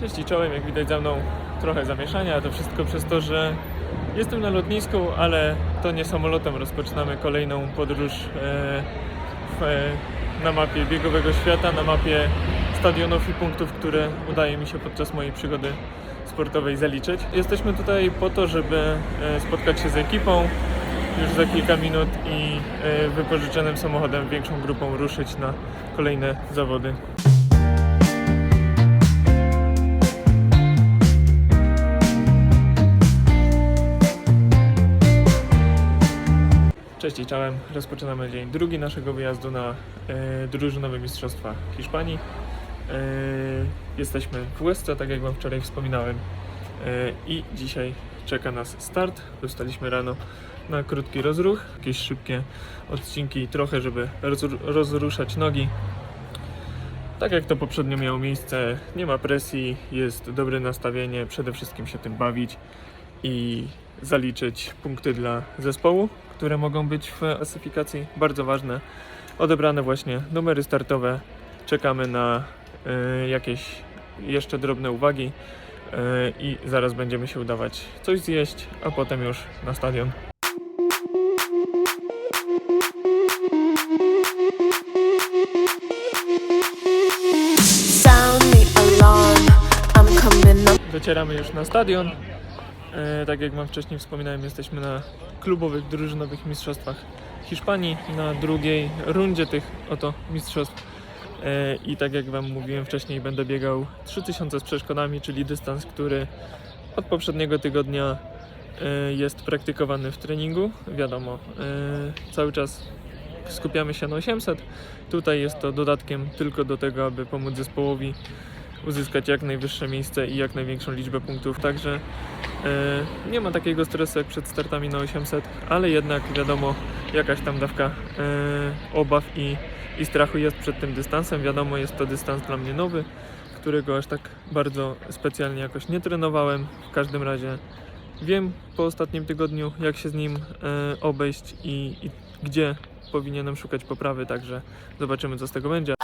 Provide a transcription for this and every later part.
Cześć i czołem, jak widać za mną trochę zamieszania, to wszystko przez to, że jestem na lotnisku, ale to nie samolotem rozpoczynamy kolejną podróż e, w, e, na mapie biegowego świata, na mapie stadionów i punktów, które udaje mi się podczas mojej przygody sportowej zaliczyć. Jesteśmy tutaj po to, żeby e, spotkać się z ekipą już za kilka minut i e, wypożyczonym samochodem, większą grupą ruszyć na kolejne zawody. Cześć i czołem. Rozpoczynamy dzień drugi naszego wyjazdu na e, drużynowe Mistrzostwa Hiszpanii. E, jesteśmy w Łezce, tak jak Wam wczoraj wspominałem. E, I dzisiaj czeka nas start. Dostaliśmy rano na krótki rozruch, jakieś szybkie odcinki, trochę, żeby rozru- rozruszać nogi. Tak jak to poprzednio miało miejsce, nie ma presji, jest dobre nastawienie, przede wszystkim się tym bawić i zaliczyć punkty dla zespołu, które mogą być w klasyfikacji bardzo ważne. Odebrane właśnie numery startowe. Czekamy na y, jakieś jeszcze drobne uwagi i zaraz będziemy się udawać coś zjeść, a potem już na stadion. Docieramy już na stadion. E, tak jak Wam wcześniej wspominałem, jesteśmy na klubowych, drużynowych mistrzostwach Hiszpanii, na drugiej rundzie tych oto mistrzostw. E, I tak jak Wam mówiłem wcześniej, będę biegał 3000 z przeszkodami, czyli dystans, który od poprzedniego tygodnia e, jest praktykowany w treningu. Wiadomo, e, cały czas skupiamy się na 800. Tutaj jest to dodatkiem tylko do tego, aby pomóc zespołowi uzyskać jak najwyższe miejsce i jak największą liczbę punktów. Także nie ma takiego stresu jak przed startami na 800, ale jednak wiadomo, jakaś tam dawka obaw i, i strachu jest przed tym dystansem. Wiadomo, jest to dystans dla mnie nowy, którego aż tak bardzo specjalnie jakoś nie trenowałem. W każdym razie wiem po ostatnim tygodniu, jak się z nim e, obejść i, i gdzie powinienem szukać poprawy, także zobaczymy, co z tego będzie.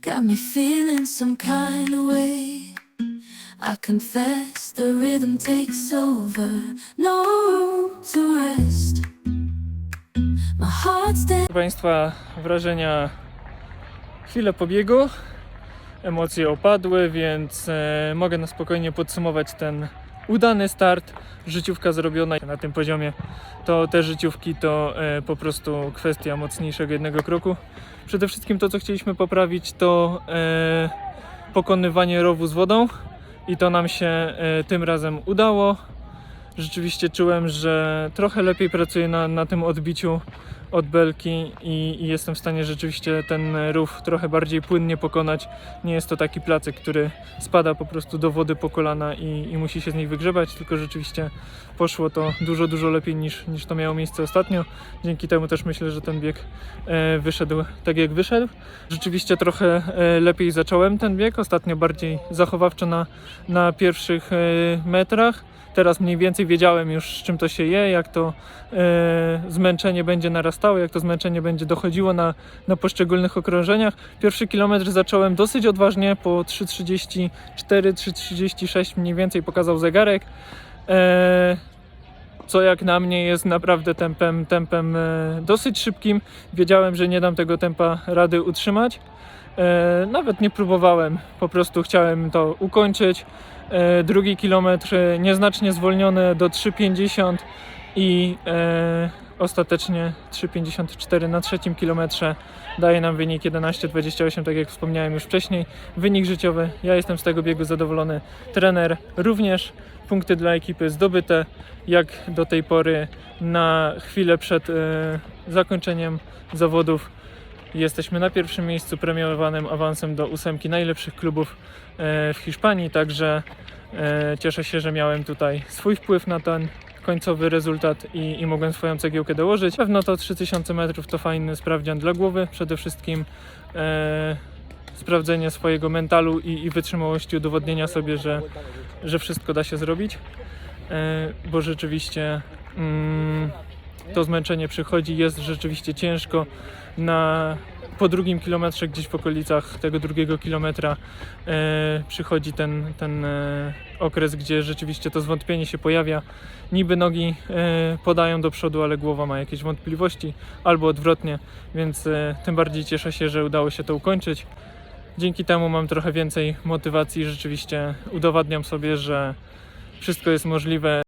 Got me feeling some kind of way. I confess the rhythm takes over. No to rest. My heart's dead. Państwa, wrażenia chwilę pobiegu. Emocje opadły, więc e, mogę na spokojnie podsumować ten udany start. Życiówka zrobiona na tym poziomie. To te życiówki to e, po prostu kwestia mocniejszego jednego kroku. Przede wszystkim to, co chcieliśmy poprawić, to e, pokonywanie rowu z wodą i to nam się e, tym razem udało. Rzeczywiście czułem, że trochę lepiej pracuję na, na tym odbiciu od belki i, i jestem w stanie rzeczywiście ten rów trochę bardziej płynnie pokonać. Nie jest to taki placek, który spada po prostu do wody po kolana i, i musi się z niej wygrzebać, tylko rzeczywiście poszło to dużo, dużo lepiej niż, niż to miało miejsce ostatnio. Dzięki temu też myślę, że ten bieg e, wyszedł tak jak wyszedł. Rzeczywiście trochę e, lepiej zacząłem ten bieg, ostatnio bardziej zachowawczo na, na pierwszych e, metrach. Teraz mniej więcej wiedziałem już, z czym to się je, jak to e, zmęczenie będzie narastało, jak to zmęczenie będzie dochodziło na, na poszczególnych okrążeniach. Pierwszy kilometr zacząłem dosyć odważnie, po 3.34, 3.36 mniej więcej pokazał zegarek. E, co jak na mnie jest naprawdę tempem, tempem e, dosyć szybkim. Wiedziałem, że nie dam tego tempa rady utrzymać. E, nawet nie próbowałem, po prostu chciałem to ukończyć. E, drugi kilometr e, nieznacznie zwolniony do 3,50 i ostatecznie 3,54 na trzecim kilometrze daje nam wynik 11,28, tak jak wspomniałem już wcześniej. Wynik życiowy, ja jestem z tego biegu zadowolony. Trener również, punkty dla ekipy zdobyte, jak do tej pory na chwilę przed zakończeniem zawodów. Jesteśmy na pierwszym miejscu premiowanym awansem do ósemki najlepszych klubów e, w Hiszpanii, także e, cieszę się, że miałem tutaj swój wpływ na ten końcowy rezultat i, i mogłem swoją cegiełkę dołożyć. Pewno to 3000 metrów to fajny sprawdzian dla głowy, przede wszystkim e, sprawdzenie swojego mentalu i, i wytrzymałości, udowodnienia sobie, że, że wszystko da się zrobić, e, bo rzeczywiście mm, to zmęczenie przychodzi, jest rzeczywiście ciężko. Na, po drugim kilometrze, gdzieś w okolicach tego drugiego kilometra, e, przychodzi ten, ten e, okres, gdzie rzeczywiście to zwątpienie się pojawia. Niby nogi e, podają do przodu, ale głowa ma jakieś wątpliwości, albo odwrotnie, więc e, tym bardziej cieszę się, że udało się to ukończyć. Dzięki temu mam trochę więcej motywacji, rzeczywiście udowadniam sobie, że wszystko jest możliwe.